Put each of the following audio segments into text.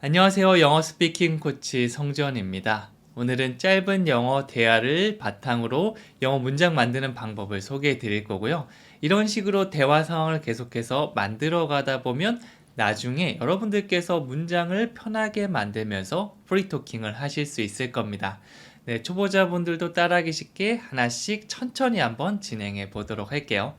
안녕하세요. 영어 스피킹 코치 성지원입니다. 오늘은 짧은 영어 대화를 바탕으로 영어 문장 만드는 방법을 소개해 드릴 거고요. 이런 식으로 대화 상황을 계속해서 만들어 가다 보면 나중에 여러분들께서 문장을 편하게 만들면서 프리토킹을 하실 수 있을 겁니다. 네, 초보자분들도 따라하기 쉽게 하나씩 천천히 한번 진행해 보도록 할게요.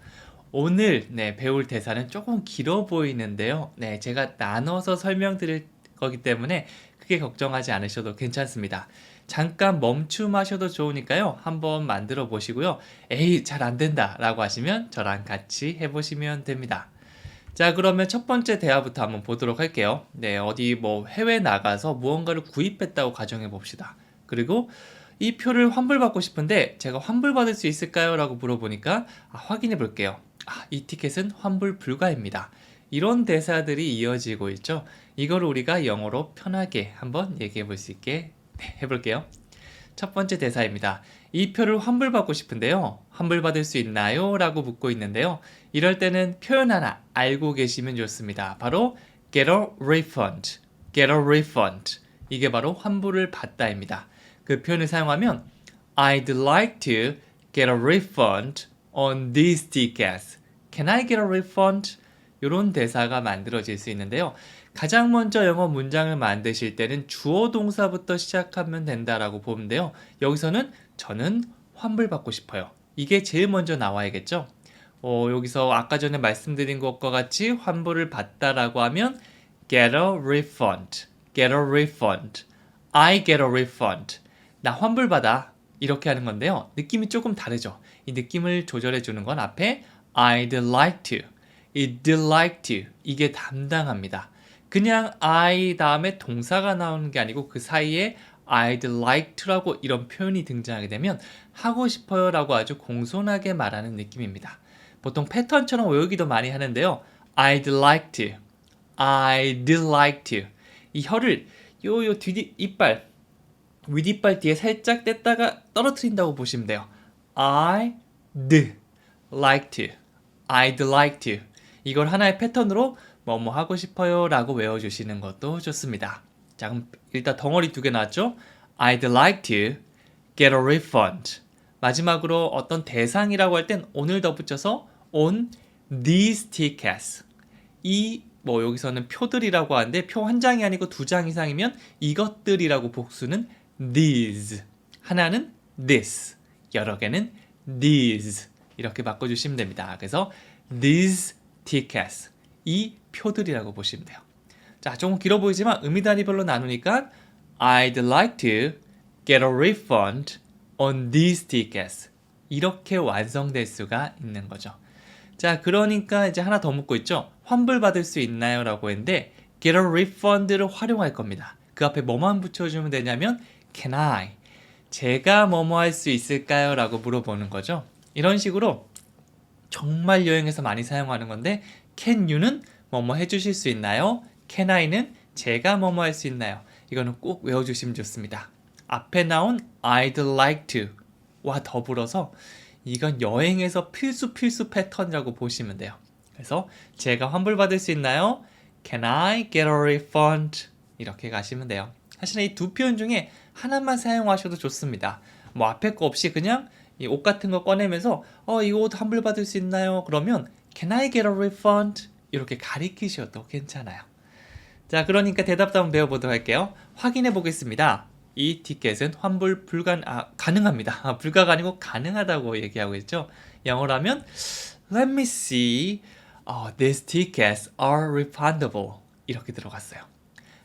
오늘 네, 배울 대사는 조금 길어 보이는데요. 네, 제가 나눠서 설명드릴 거기 때문에 크게 걱정하지 않으셔도 괜찮습니다. 잠깐 멈춤하셔도 좋으니까요. 한번 만들어 보시고요. 에이, 잘 안 된다 라고 하시면 저랑 같이 해보시면 됩니다. 자, 그러면 첫 번째 대화부터 한번 보도록 할게요. 네, 어디 뭐 해외 나가서 무언가를 구입했다고 가정해 봅시다. 그리고 이 표를 환불받고 싶은데 제가 환불받을 수 있을까요? 라고 물어보니까 아, 확인해 볼게요. 아, 이 티켓은 환불 불가입니다. 이런 대사들이 이어지고 있죠. 이걸 우리가 영어로 편하게 한번 얘기해 볼 수 있게 네, 해볼게요. 첫 번째 대사입니다. 이 표를 환불받고 싶은데요. 환불받을 수 있나요? 라고 묻고 있는데요. 이럴 때는 표현 하나 알고 계시면 좋습니다. 바로 get a refund, get a refund. 이게 바로 환불을 받다입니다. 그 표현을 사용하면 I'd like to get a refund on these tickets. Can I get a refund? 이런 대사가 만들어질 수 있는데요. 가장 먼저 영어 문장을 만드실 때는 주어 동사부터 시작하면 된다라고 보는데요. 여기서는 저는 환불받고 싶어요. 이게 제일 먼저 나와야겠죠. 어, 여기서 아까 전에 말씀드린 것과 같이 환불을 받다라고 하면 get a refund, get a refund, I get a refund. 나 환불받아. 이렇게 하는 건데요. 느낌이 조금 다르죠. 이 느낌을 조절해 주는 건 앞에 I'd like to, I'd like to 이게 담당합니다. 그냥 I 다음에 동사가 나오는 게 아니고 그 사이에 I'd like to라고 이런 표현이 등장하게 되면 하고 싶어요라고 아주 공손하게 말하는 느낌입니다. 보통 패턴처럼 외우기도 많이 하는데요. I'd like to, I'd like to 이 혀를 요요 뒤 이빨 윗이빨 뒤에 살짝 뗐다가 떨어뜨린다고 보시면 돼요. I'd like to, I'd like to 이걸 하나의 패턴으로 뭐뭐 하고 싶어요 라고 외워주시는 것도 좋습니다. 자 그럼 일단 덩어리 두 개 나왔죠? I'd like to get a refund. 마지막으로 어떤 대상이라고 할 땐 오늘 덧붙여서 on these tickets. 이 뭐 여기서는 표들이라고 하는데 표 한 장이 아니고 두 장 이상이면 이것들이라고 복수는 these. 하나는 this. 여러 개는 these. 이렇게 바꿔주시면 됩니다. 그래서 these tickets. 이 표들이라고 보시면 돼요. 자, 조금 길어 보이지만 의미 단위별로 나누니까 I'd like to get a refund on these tickets. 이렇게 완성될 수가 있는 거죠. 자, 그러니까 이제 하나 더 묻고 있죠. 환불받을 수 있나요? 라고 했는데 get a refund를 활용할 겁니다. 그 앞에 뭐만 붙여주면 되냐면 can I? 제가 뭐뭐 할 수 있을까요? 라고 물어보는 거죠. 이런 식으로 정말 여행에서 많이 사용하는 건데 can you는 뭐뭐 해주실 수 있나요? can I는 제가 뭐뭐 할 수 있나요? 이거는 꼭 외워주시면 좋습니다. 앞에 나온 I'd like to와 더불어서 이건 여행에서 필수 필수 패턴이라고 보시면 돼요. 그래서 제가 환불받을 수 있나요? Can I get a refund? 이렇게 가시면 돼요. 사실 이 두 표현 중에 하나만 사용하셔도 좋습니다. 뭐 앞에 거 없이 그냥 이 옷 같은 거 꺼내면서 어, 이 옷 환불받을 수 있나요? 그러면 Can I get a refund? 이렇게 가리키셔도 괜찮아요. 자, 그러니까 대답도 한번 배워보도록 할게요. 확인해 보겠습니다. 이 티켓은 환불 불가 아, 가능합니다. 아, 불가가 아니고 가능하다고 얘기하고 있죠. 영어로 하면 Let me see. Oh, these tickets are refundable. 이렇게 들어갔어요.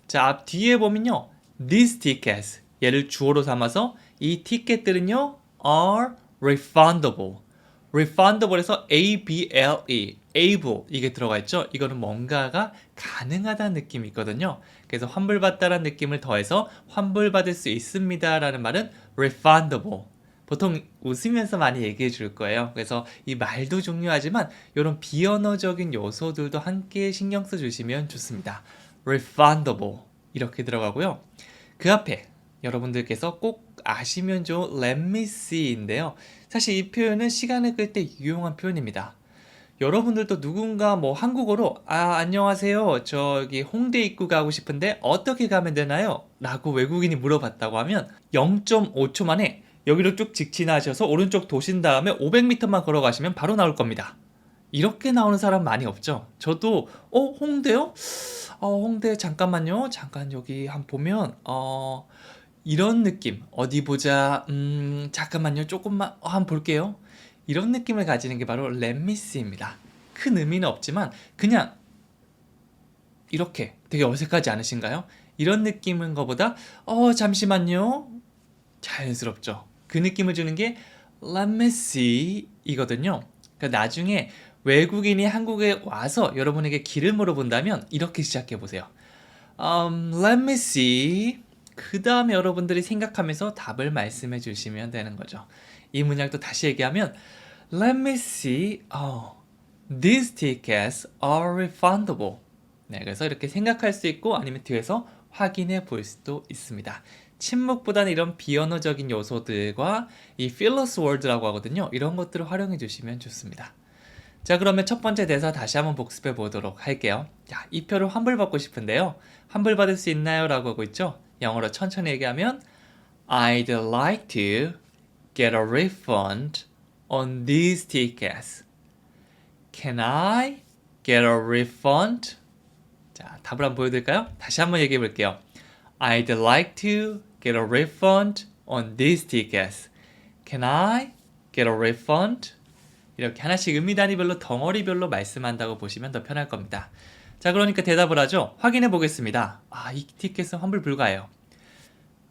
자, 앞 뒤에 보면요. These tickets 얘를 주어로 삼아서 이 티켓들은요 are refundable. Refundable에서 A-B-L-E, able 이게 들어가 있죠. 이거는 뭔가가 가능하다는 느낌이 있거든요. 그래서 환불받다라는 느낌을 더해서 환불받을 수 있습니다라는 말은 refundable. 보통 웃으면서 많이 얘기해 줄 거예요. 그래서 이 말도 중요하지만 이런 비언어적인 요소들도 함께 신경 써 주시면 좋습니다. refundable 이렇게 들어가고요. 그 앞에 여러분들께서 꼭 아시면 좋은 let me see인데요. 사실 이 표현은 시간을 끌 때 유용한 표현입니다. 여러분들도 누군가 뭐 한국어로 아, 안녕하세요. 저기 홍대 입구 가고 싶은데 어떻게 가면 되나요? 라고 외국인이 물어봤다고 하면 0.5초 만에 여기로 쭉 직진하셔서 오른쪽 도신 다음에 500m만 걸어가시면 바로 나올 겁니다. 이렇게 나오는 사람 많이 없죠. 저도 어 홍대요? 어 홍대 잠깐만요. 잠깐 여기 한 보면 어 이런 느낌 어디 보자. 음 잠깐만요. 조금만 어, 한번 볼게요. 이런 느낌을 가지는 게 바로 렛미스입니다. 큰 의미는 없지만 그냥 이렇게 되게 어색하지 않으신가요? 이런 느낌인 것보다 어 잠시만요. 자연스럽죠. 그 느낌을 주는 게 let me see 이거든요. 그러니까 나중에 외국인이 한국에 와서 여러분에게 길을 물어본다면 이렇게 시작해 보세요. Um, let me see. 그 다음에 여러분들이 생각하면서 답을 말씀해 주시면 되는 거죠. 이 문장 또 다시 얘기하면 Let me see. Oh, these tickets are refundable. 네, 그래서 이렇게 생각할 수 있고 아니면 뒤에서 확인해 볼 수도 있습니다. 침묵보다는 이런 비언어적인 요소들과 이 필러스 월드라고 하거든요. 이런 것들을 활용해 주시면 좋습니다. 자, 그러면 첫 번째 대사 다시 한번 복습해 보도록 할게요. 자, 이 표를 환불받고 싶은데요. 환불 받을 수 있나요? 라고 하고 있죠. 영어로 천천히 얘기하면 I'd like to get a refund on these tickets. Can I get a refund? 자, 답을 한번 보여드릴까요? 다시 한번 얘기해 볼게요. I'd like to get a refund on these tickets. Can I get a refund? 이렇게 하나씩 의미 단위별로 덩어리별로 말씀한다고 보시면 더 편할 겁니다. 자, 그러니까 대답을 하죠. 확인해 보겠습니다. 아, 이 티켓은 환불 불가해요.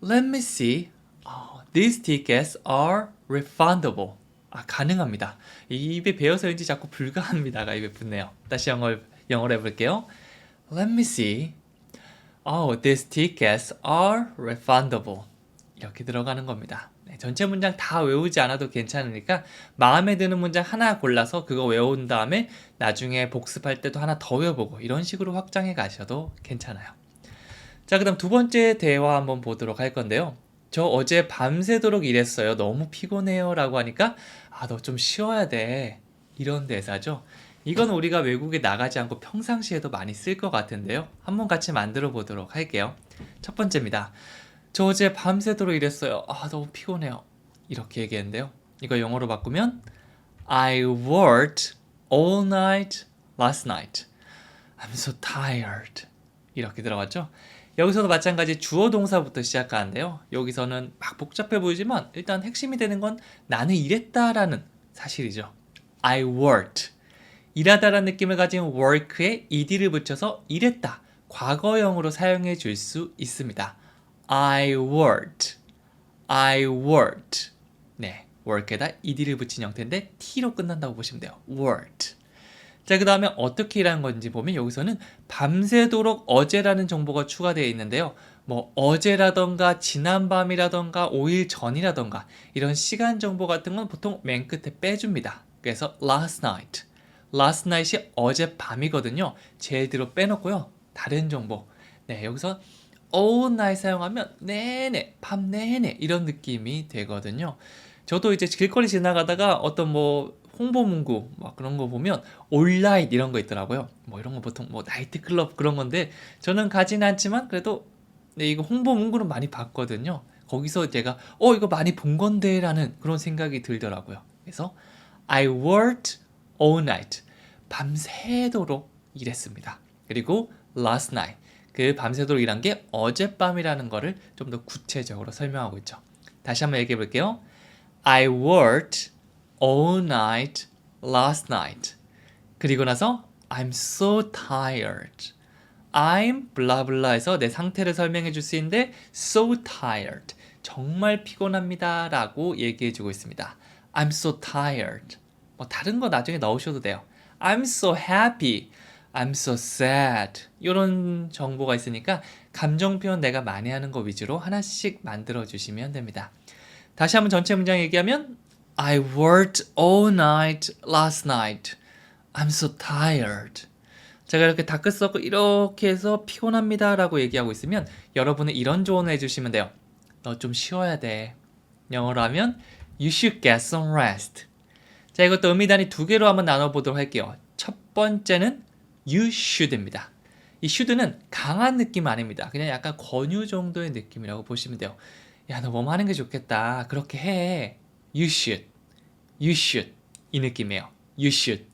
Let me see. 어, these tickets are refundable. 아, 가능합니다. 이 입에 배어서인지 자꾸 불가합니다가 입에 붙네요. 다시 영어, 영어로 해볼게요. Let me see. Oh, these tickets are refundable. 이렇게 들어가는 겁니다. 네, 전체 문장 다 외우지 않아도 괜찮으니까 마음에 드는 문장 하나 골라서 그거 외운 다음에 나중에 복습할 때도 하나 더 외워보고 이런 식으로 확장해 가셔도 괜찮아요. 자, 그 다음 두 번째 대화 한번 보도록 할 건데요. 저 어제 밤새도록 일했어요. 너무 피곤해요. 라고 하니까, 아, 너 좀 쉬어야 돼. 이런 대사죠. 이건 우리가 외국에 나가지 않고 평상시에도 많이 쓸 것 같은데요. 한번 같이 만들어 보도록 할게요. 첫 번째입니다. 저 어제 밤새도록 일했어요. 아, 너무 피곤해요. 이렇게 얘기했는데요. 이거 영어로 바꾸면 I worked all night last night. I'm so tired. 이렇게 들어갔죠? 여기서도 마찬가지 주어 동사부터 시작하는데요. 여기서는 막 복잡해 보이지만 일단 핵심이 되는 건 나는 일했다라는 사실이죠. I worked. 일하다라는 느낌을 가진 work에 ed를 붙여서 일했다. 과거형으로 사용해 줄 수 있습니다. I worked. I worked. 네, work에다 ed를 붙인 형태인데 t로 끝난다고 보시면 돼요. worked. 자, 그 다음에 어떻게 일하는 건지 보면 여기서는 밤새도록 어제라는 정보가 추가되어 있는데요. 뭐 어제라던가 지난밤이라던가 5일 전이라던가 이런 시간 정보 같은 건 보통 맨 끝에 빼줍니다. 그래서 last night. last night이 어젯밤이거든요. 제일 뒤로 빼놓고요. 다른 정보. 네, 여기서 all night 사용하면 내내, 밤 내내 이런 느낌이 되거든요. 저도 이제 길거리 지나가다가 어떤 뭐 홍보 문구 막 그런 거 보면 온라인 이런 거 있더라고요. 뭐 이런 거 보통 뭐 나이트 클럽 그런 건데 저는 가지는 않지만 그래도 네, 이거 홍보 문구는 많이 봤거든요. 거기서 제가 어 이거 많이 본 건데라는 그런 생각이 들더라고요. 그래서 I worked all night 밤새도록 일했습니다. 그리고 last night 그 밤새도록 일한 게 어젯밤이라는 거를 좀 더 구체적으로 설명하고 있죠. 다시 한번 얘기해 볼게요. I worked all night last night. 그리고 나서 I'm so tired. I'm blah blah에서 내 상태를 설명해 줄 수 있는데 so tired. 정말 피곤합니다. 라고 얘기해 주고 있습니다. I'm so tired. 뭐 다른 거 나중에 넣으셔도 돼요. I'm so happy. I'm so sad. 이런 정보가 있으니까 감정 표현 내가 많이 하는 거 위주로 하나씩 만들어 주시면 됩니다. 다시 한번 전체 문장 얘기하면 I worked all night last night. I'm so tired. 제가 이렇게 다크 서클 이렇게 해서 피곤합니다 라고 얘기하고 있으면 여러분은 이런 조언을 해주시면 돼요. 너 좀 쉬어야 돼. 영어로 하면 You should get some rest. 자, 이것도 의미 단위 두 개로 한번 나눠보도록 할게요. 첫 번째는 you should입니다. 이 should는 강한 느낌 아닙니다. 그냥 약간 권유 정도의 느낌이라고 보시면 돼요. 야, 너 뭐뭐 하는 게 좋겠다. 그렇게 해. You should. You should. 이 느낌이에요. You should.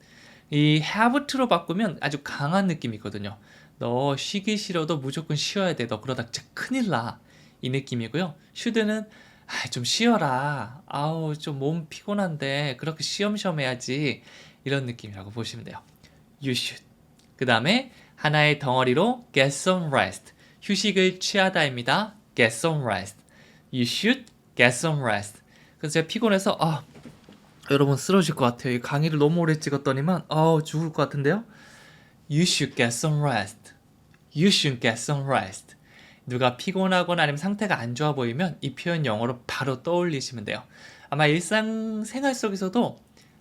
이 have to로 바꾸면 아주 강한 느낌이거든요. 너 쉬기 싫어도 무조건 쉬어야 돼. 너 그러다 진짜 큰일 나. 이 느낌이고요. should는 아, 좀 쉬어라. 아우, 좀 몸 피곤한데 그렇게 쉬엄쉬엄 해야지. 이런 느낌이라고 보시면 돼요. You should. 그 다음에 하나의 덩어리로 get some rest. 휴식을 취하다입니다. get some rest. You should get some rest. 그래서 제가 피곤해서 아 여러분 쓰러질 것 같아요. 이 강의를 너무 오래 찍었더니만 아 죽을 것 같은데요. You should get some rest. You should get some rest. 누가 피곤하거나 아니면 상태가 안 좋아 보이면 이 표현 영어로 바로 떠올리시면 돼요. 아마 일상 생활 속에서도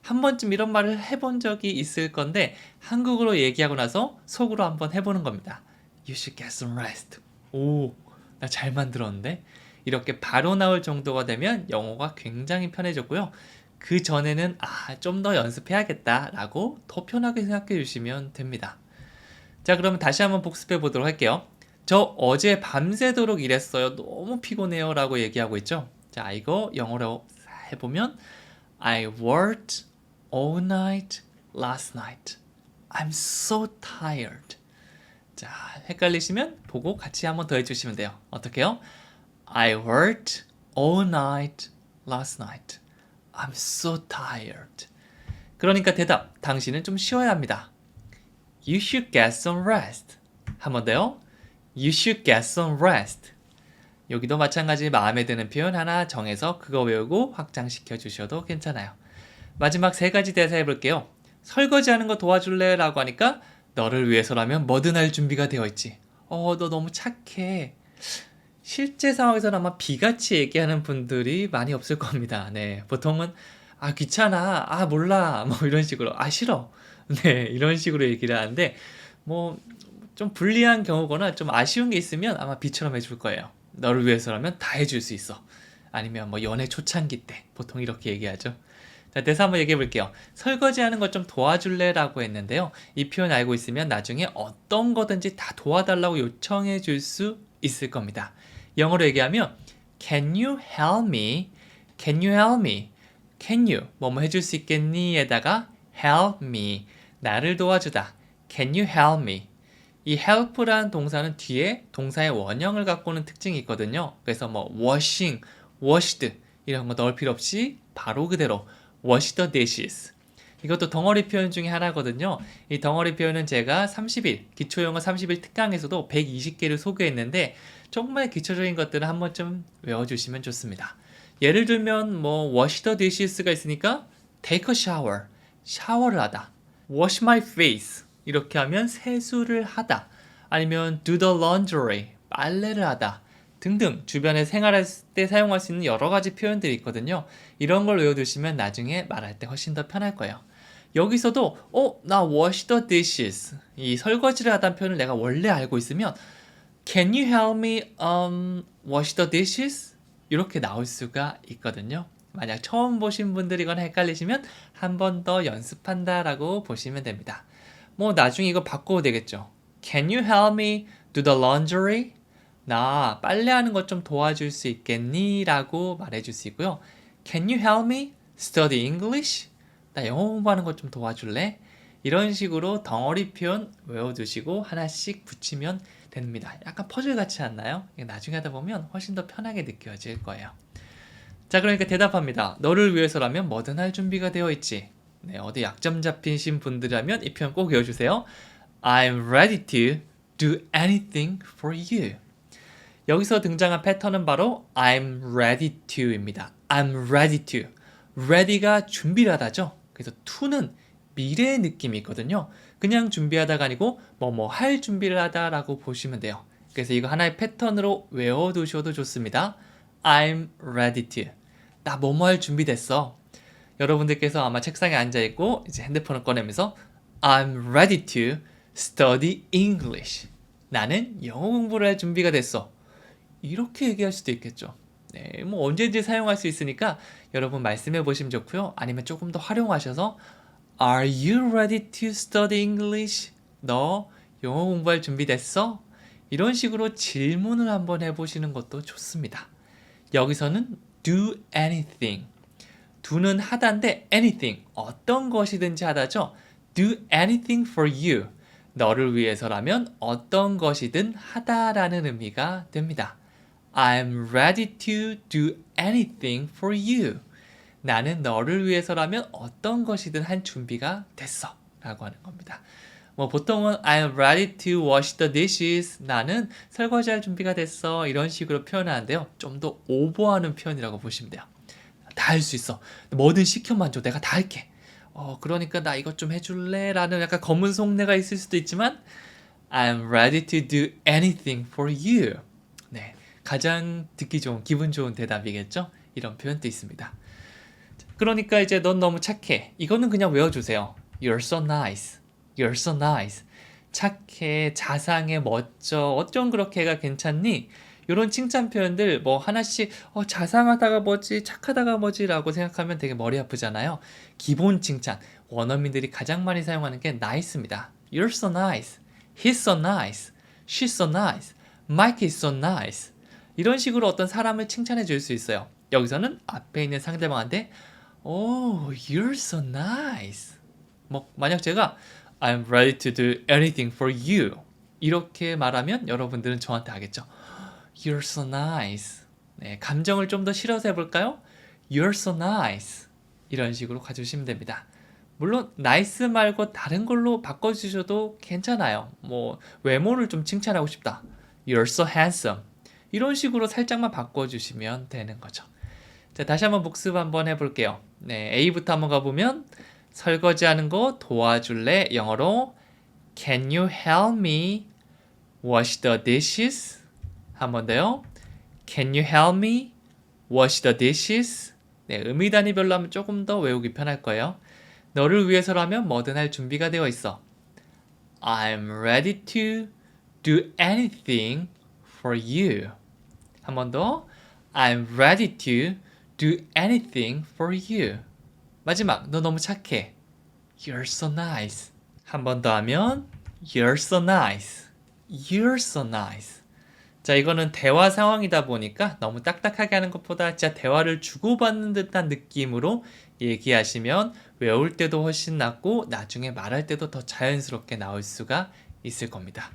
한 번쯤 이런 말을 해본 적이 있을 건데 한국어로 얘기하고 나서 속으로 한번 해보는 겁니다. You should get some rest. 오, 나 잘 만들었는데? 이렇게 바로 나올 정도가 되면 영어가 굉장히 편해졌고요. 그 전에는 아, 좀 더 연습해야겠다 라고 더 편하게 생각해 주시면 됩니다. 자, 그러면 다시 한번 복습해 보도록 할게요. 저 어제 밤새도록 일했어요. 너무 피곤해요. 라고 얘기하고 있죠. 자, 이거 영어로 해보면 I worked all night last night. I'm so tired. 자, 헷갈리시면 보고 같이 한번 더 해주시면 돼요. 어떻게요? I worked all night last night. I'm so tired. 그러니까 대답, 당신은 좀 쉬어야 합니다. You should get some rest. 한 번 더요. You should get some rest. 여기도 마찬가지 마음에 드는 표현 하나 정해서 그거 외우고 확장시켜 주셔도 괜찮아요. 마지막 세 가지 대사 해볼게요. 설거지하는 거 도와줄래? 라고 하니까 너를 위해서라면 뭐든 할 준비가 되어 있지. 어, 너 너무 착해. 실제 상황에서는 아마 비같이 얘기하는 분들이 많이 없을 겁니다. 네. 보통은 아, 귀찮아. 아, 몰라. 뭐 이런 식으로. 아, 싫어. 네. 이런 식으로 얘기를 하는데 뭐 좀 불리한 경우거나 좀 아쉬운 게 있으면 아마 비처럼 해줄 거예요. 너를 위해서라면 다 해줄 수 있어. 아니면 뭐 연애 초창기 때 보통 이렇게 얘기하죠. 자, 대사 한번 얘기해 볼게요. 설거지하는 것 좀 도와줄래? 라고 했는데요. 이 표현 알고 있으면 나중에 어떤 거든지 다 도와달라고 요청해 줄 수 있을 겁니다. 영어로 얘기하면 Can you help me? Can you help me? Can you? 뭐뭐 해줄 수 있겠니? 에다가 help me. 나를 도와주다. Can you help me? 이 help라는 동사는 뒤에 동사의 원형을 갖고 오는 특징이 있거든요. 그래서 뭐 washing, washed 이런 거 넣을 필요 없이 바로 그대로 the dishes. 이것도 덩어리 표현 중에 하나거든요. 이 덩어리 표현은 제가 30일, 기초영어 30일 특강에서도 120개를 소개했는데 정말 기초적인 것들을 한 번쯤 외워주시면 좋습니다. 예를 들면 뭐 wash the dishes가 있으니까 take a shower, 샤워를 하다. wash my face, 이렇게 하면 세수를 하다. 아니면 do the laundry, 빨래를 하다. 등등 주변에 생활할 때 사용할 수 있는 여러 가지 표현들이 있거든요. 이런 걸 외워두시면 나중에 말할 때 훨씬 더 편할 거예요. 여기서도 어, 나 wash the dishes 이 설거지를 하다는 표현을 내가 원래 알고 있으면 Can you help me um, wash the dishes? 이렇게 나올 수가 있거든요. 만약 처음 보신 분들이거나 헷갈리시면 한 번 더 연습한다라고 보시면 됩니다. 뭐 나중에 이거 바꿔도 되겠죠. Can you help me do the laundry? 나 빨래하는 것 좀 도와줄 수 있겠니? 라고 말해줄 수 있고요. Can you help me study English? 나 영어 공부하는 것 좀 도와줄래? 이런 식으로 덩어리 표현 외워두시고 하나씩 붙이면 됩니다. 약간 퍼즐 같지 않나요? 나중에 하다 보면 훨씬 더 편하게 느껴질 거예요. 자, 그러니까 대답합니다. 너를 위해서라면 뭐든 할 준비가 되어 있지. 네, 어디 약점 잡히신 분들이라면 이 표현 꼭 외워주세요. I'm ready to do anything for you. 여기서 등장한 패턴은 바로 I'm ready to입니다. I'm ready to. ready가 준비를 하다죠. 그래서 to는 미래의 느낌이 있거든요. 그냥 준비하다가 아니고 뭐 뭐 할 준비를 하다라고 보시면 돼요. 그래서 이거 하나의 패턴으로 외워두셔도 좋습니다. I'm ready to. 나 뭐 뭐 할 준비됐어. 여러분들께서 아마 책상에 앉아 있고 이제 핸드폰을 꺼내면서 I'm ready to study English. 나는 영어 공부를 할 준비가 됐어. 이렇게 얘기할 수도 있겠죠. 네, 뭐 언제든지 사용할 수 있으니까 여러분 말씀해 보시면 좋고요. 아니면 조금 더 활용하셔서 Are you ready to study English? 너 영어 공부할 준비 됐어? 이런 식으로 질문을 한번 해보시는 것도 좋습니다. 여기서는 do anything. do는 하다인데 anything 어떤 것이든지 하다죠. do anything for you. 너를 위해서라면 어떤 것이든 하다라는 의미가 됩니다. I'm ready to do anything for you. 나는 너를 위해서라면 어떤 것이든 한 준비가 됐어. 라고 하는 겁니다. 뭐 보통은 I'm ready to wash the dishes. 나는 설거지할 준비가 됐어. 이런 식으로 표현하는데요. 좀 더 오버하는 표현이라고 보시면 돼요. 다 할 수 있어. 뭐든 시켜만 줘. 내가 다 할게. 어, 그러니까 나 이것 좀 해줄래? 라는 약간 검은 속내가 있을 수도 있지만 I'm ready to do anything for you. 네. 가장 듣기 좋은, 기분 좋은 대답이겠죠? 이런 표현도 있습니다. 그러니까 이제 넌 너무 착해. 이거는 그냥 외워주세요. You're so nice. You're so nice. 착해, 자상해, 멋져. 어쩜 그렇게가 괜찮니? 이런 칭찬 표현들 뭐 하나씩 어, 자상하다가 뭐지, 착하다가 뭐지라고 생각하면 되게 머리 아프잖아요. 기본 칭찬. 원어민들이 가장 많이 사용하는 게 nice입니다. You're so nice. He's so nice. She's so nice. Mike is so nice. 이런 식으로 어떤 사람을 칭찬해 줄 수 있어요. 여기서는 앞에 있는 상대방한테 Oh, you're so nice. 뭐 만약 제가 I'm ready to do anything for you 이렇게 말하면 여러분들은 저한테 하겠죠. You're so nice. 네, 감정을 좀 더 실어서 해볼까요? You're so nice. 이런 식으로 가주시면 됩니다. 물론 nice 말고 다른 걸로 바꿔주셔도 괜찮아요. 뭐 외모를 좀 칭찬하고 싶다. You're so handsome. 이런 식으로 살짝만 바꿔주시면 되는 거죠. 자, 다시 한번 복습 한번 해볼게요. 네, A부터 한번 가보면 설거지하는 거 도와줄래? 영어로 Can you help me wash the dishes? 한 번 더요. Can you help me wash the dishes? 네, 의미 단위별로 하면 조금 더 외우기 편할 거예요. 너를 위해서라면 뭐든 할 준비가 되어 있어. I'm ready to do anything for you. 한 번 더. I'm ready to do anything for you. 마지막, 너 너무 착해. You're so nice. 한 번 더 하면 You're so nice. You're so nice. 자, 이거는 대화 상황이다 보니까 너무 딱딱하게 하는 것보다 진짜 대화를 주고받는 듯한 느낌으로 얘기하시면 외울 때도 훨씬 낫고 나중에 말할 때도 더 자연스럽게 나올 수가 있을 겁니다.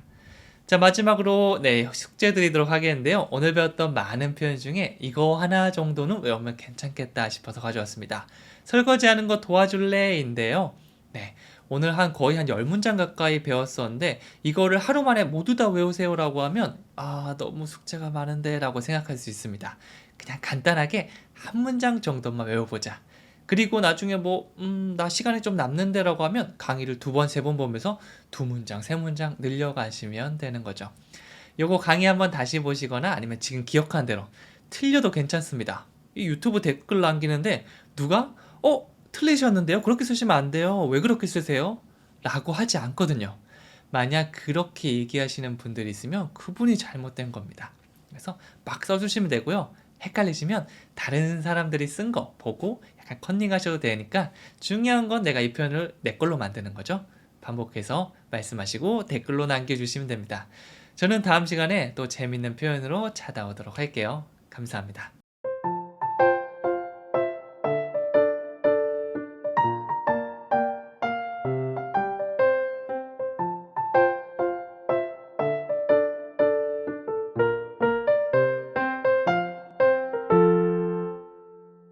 자, 마지막으로 네, 숙제 드리도록 하겠는데요. 오늘 배웠던 많은 표현 중에 이거 하나 정도는 외우면 괜찮겠다 싶어서 가져왔습니다. 설거지하는 거 도와줄래 인데요. 네. 오늘 한 거의 한 10문장 가까이 배웠었는데 이거를 하루 만에 모두 다 외우세요라고 하면 아, 너무 숙제가 많은데 라고 생각할 수 있습니다. 그냥 간단하게 한 문장 정도만 외워보자. 그리고 나중에 뭐, 음, 나 시간이 좀 남는데라고 하면 강의를 두 번, 세 번 보면서 두 문장, 세 문장 늘려가시면 되는 거죠. 요거 강의 한번 다시 보시거나 아니면 지금 기억한 대로 틀려도 괜찮습니다. 이 유튜브 댓글 남기는데 누가, 어, 틀리셨는데요? 그렇게 쓰시면 안 돼요. 왜 그렇게 쓰세요? 라고 하지 않거든요. 만약 그렇게 얘기하시는 분들이 있으면 그분이 잘못된 겁니다. 그래서 막 써주시면 되고요. 헷갈리시면 다른 사람들이 쓴 거 보고 약간 컨닝하셔도 되니까 중요한 건 내가 이 표현을 내 걸로 만드는 거죠. 반복해서 말씀하시고 댓글로 남겨주시면 됩니다. 저는 다음 시간에 또 재밌는 표현으로 찾아오도록 할게요. 감사합니다.